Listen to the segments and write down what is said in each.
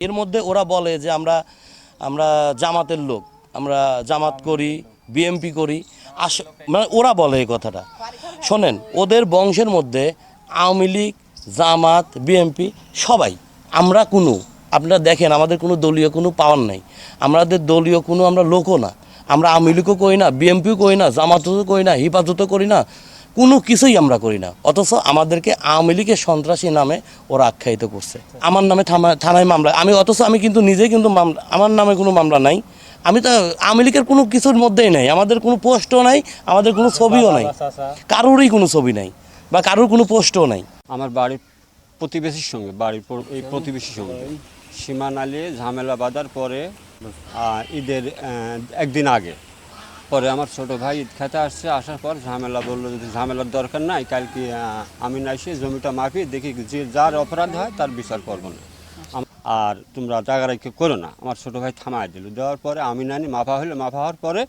এর মধ্যে ওরা বলে যে আমরা আমরা জামাতের লোক, আমরা জামাত করি, বিএমপি করি, আস মানে ওরা বলে এই কথাটা। শোনেন, ওদের বংশের মধ্যে আওয়ামী লীগ, জামাত, বিএমপি সবাই, আমরা কোনো, আপনারা দেখেন আমাদের কোনো দলীয় কোনো পাওয়ার নাই। আমাদের দলীয় কোনো আমরা লোকও না। আমরা আওয়ামী লীগও করি না, বিএমপিও করি না, জামাতও করি না, হিফাজতও করি না কোনো কিছুই আমরা করি না। অথচ আমাদেরকে আওয়ামী লীগের সন্ত্রাসী নামে ওরা আখ্যায়িত করছে। আমার নামে থামা- থানায় মামলা আমি অথচ আমি কিন্তু নিজেই কিন্তু মামলা আমার নামে কোনো মামলা নাই। আমি তো আওয়ামী লীগের কোনো কিছুর মধ্যেই নাই। আমাদের কোনো পোস্টও নাই আমাদের কোনো ছবিও নাই। কারোরই কোনো ছবি নাই বা কারোর কোনো পোস্টও নাই। আমার বাড়ির প্রতিবেশীর সঙ্গে বাড়ির এই প্রতিবেশীর সঙ্গে। সীমানা নিয়ে ঝামেলা বাঁধার পরে ঈদের একদিন আগে পরে আমার ছোট ভাই ঈদ খেতে আসছে, আসার পর ঝামেলা বলল যদি ঝামেলার দরকার নাই, কালকে আমি না এসে জমিটা মাপি, দেখি যে যার অপরাধ হয় তার বিচার করব না। আর তোমরা জাগারাইকে করো না। আমার ছোট ভাই থামায় দিল। দেওয়ার পরে আমি নানি মাফা হলো মাফা হওয়ার পরে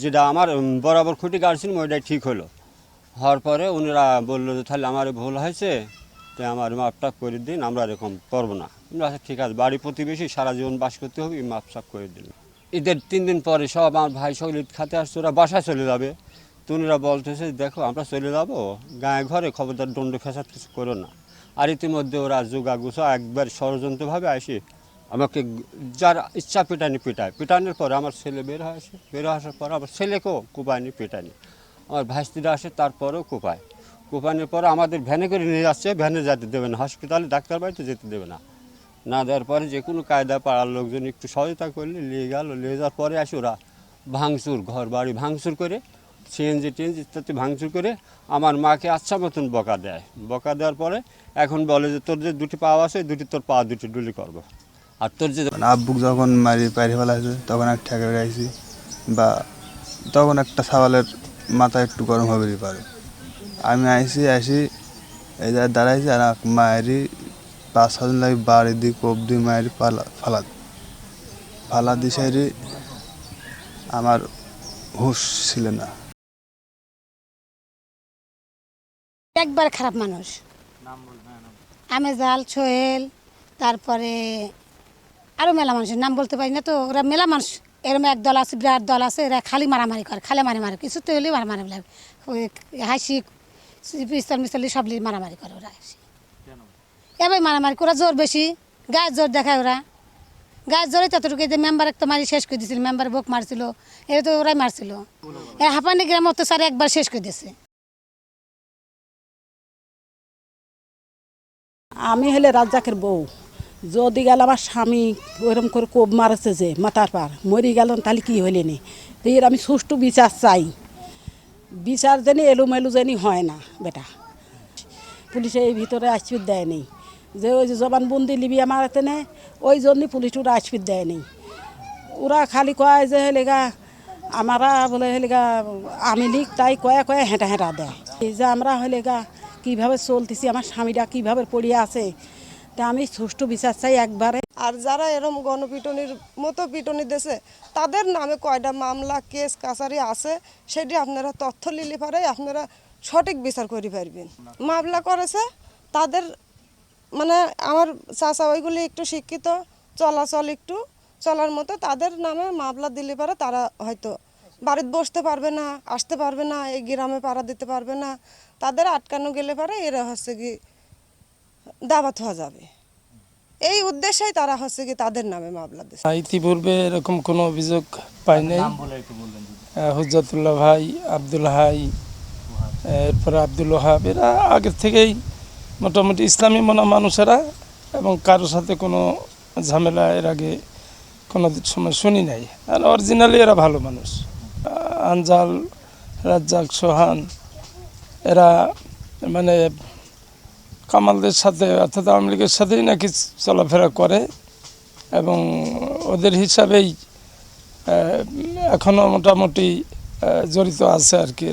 যেটা আমার বরাবর খুঁটি কাটছিল ওইটাই ঠিক হলো হওয়ার পরে উনারা বলল যে, তাহলে আমার ভুল হয়েছে তো আমার মাপটা করে দিন, আমরা এরকম করব না। আচ্ছা ঠিক আছে বাড়ি প্রতিবেশী সারা জীবন বাস করতে হবে মাপ সাপ করে দিল ঈদের তিন দিন পরে সব আমার ভাই সকল ঈদ খাতে আসছে, ওরা বাসায় চলে যাবে। তো উনারা বলতেছে, দেখো, আমরা চলে যাব। গায়ে ঘরে খবরদার দণ্ড ফেসাদ কিছু করো না। আর ইতিমধ্যে ওরা যোগা গুছা একবার ষড়যন্ত্রভাবে আসে, আমাকে যার ইচ্ছা পিটানি পিটায়। পিটানোর পর আমার ছেলে বের হয়ে আসে। বের আসার পর আমার ছেলেকেও কুপায়নি পিটানি আমার ভাইস্তিরা আসে, তারপরেও কোপায়। কোপানোর পরে আমাদের ভ্যানে করে নিয়ে যাচ্ছে, ভ্যানে যেতে দেবে না। হসপিটালে ডাক্তার বাড়িতে যেতে দেবে না। না দেওয়ার পরে যে কোনো কায়দা পাড়ার লোকজন একটু সহায়তা করলে নিয়ে গেল, নিয়ে যাওয়ার পরে আসে ওরা ভাঙচুর ঘর বাড়ি ভাঙচুর করে, সিএনজি টিএনজি ইত্যাদি ভাঙচুর করে আমার মাকে আচ্ছা মতন বকা দেয়। বকা দেওয়ার পরে এখন বলে যে তোর যে দুটি পা আছে, দুটি তোর পা দুটি ডুলি করব। আর তোর যে আব্বুক যখন মারি পাইরে ফেলা হয়েছে, তখন এক ঠেকে গাইছি বা তখন একটা সাওয়ালের মাথা একটু গরম হবেই পারে। আমি আইসি আসি এই দাঁড়াইছি আর মায়েরই পাঁচ ছজন লাগে বাড়ি দিই কোপ মায়ের পালা ফালা ফালা দিশাইরি আমার হুশ ছিল না। একবার খারাপ মানুষ। আমেজাল সোহেল, তারপরে আরও মেলা মানুষের নাম বলতে পারি না তো, ওরা মেলা মানুষ। এরম এক দল আছে, বিরাট দল আছে, এরা খালি মারামারি করে, খালি মারি মারে কিছু তো হলেই মারামারি লাগে। হাসি পিস্তল মিস্তল সব মারামারি করে ওরা এবার মারামারি করে জোর বেশি। গায়ের জোর দেখায় ওরা। গায়ের জোরে ততটুকু যে মেম্বার একটা মারি শেষ করে দিয়েছিল মেম্বার বুক মারছিল এটা তো ওরাই মারছিল। এ হাঁপানি গ্রাম অত্যাচারে একবার শেষ করে দিয়েছে আমি হলে রাজ্জাকের বউ। যদি গেল আমার স্বামী ওরকম করে কোপ মারেছে যে, মাথার পার মরি গেল তাহলে কি হইলে নি? এর আমি সুষ্ঠু বিচার চাই। বিচার জানি এলোমেলু জানি হয় না, বেটা। পুলিশে এই ভিতরে আসপিত দেয়নি যে ওই যে জবানবন্দি লিবি আমার এখানে, ওই জন্যই পুলিশ ওরা আসপিত দেয়নি। ওরা খালি কয় যে হেলেগা আমারা বলে হেলেগা আমি লিখ তাই কয়ে কয়ে হেঁটা হেঁটা দেয় এই যে আমরা হলেগা কীভাবে চলতেছি, আমার স্বামীরা কীভাবে পড়িয়ে আছে, তা আমি সুষ্ঠু বিচার চাই একবারে। আর যারা এরম গণপিটনির মতো পিটনি দেছে, তাদের নামে কয়টা মামলা, কেস, কাছারি আছে, সেটি আপনারা তথ্য লিলি পারে আপনারা সঠিক বিচার করে পারবেন। মামলা করেছে, তাদের মানে আমার চাচা ওইগুলি একটু শিক্ষিত চলাচল একটু চলার মতো তাদের নামে মামলা দিলে পারে তারা হয়তো বাড়িতে বসতে পারবে না আসতে পারবে না এই গ্রামে পাড়া দিতে পারবে না। তাদের আটকানো গেলে পারে এরা হচ্ছে কি দাবাত হওয়া যাবে। এই উদ্দেশ্যেই তারা হচ্ছে কি তাদের নামে মামলা দিচ্ছে ইতিপূর্বে এরকম কোনো অভিযোগ পাই নাই। আহ, হুজ্জাতুল্লাহ ভাই আব্দুল হাই এরপরে আব্দুল ওহাব এরা আগের থেকেই মোটামুটি ইসলামী মনা মানুষেরা এবং কারোর সাথে কোনো ঝামেলা এর আগে কোনো সময় শুনি নাই। আর অরিজিনালি এরা ভালো মানুষ। আহ, আনজাল রাজ্জাক সোহান এরা মানে কামালদের সাথে অর্থাৎ আওয়ামী লীগের সাথেই নাকি চলাফেরা করে এবং ওদের হিসাবেই এখনও মোটামুটি জড়িত আছে আর কি